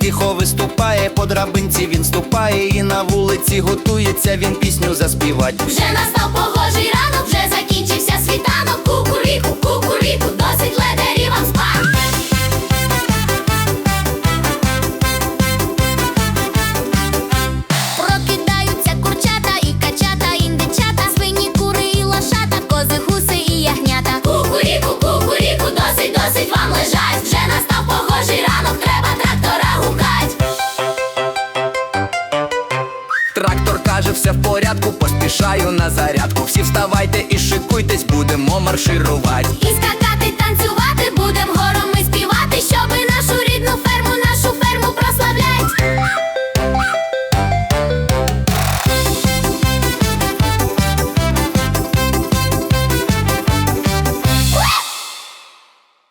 тихо виступає, по драбинці він ступає, і на вулиці готується, він пісню заспівать. Вже настав погожий ранок Трактор каже, все в порядку, поспішаю на зарядку. Всі вставайте і шикуйтесь, будемо марширувати. І скакати, танцювати.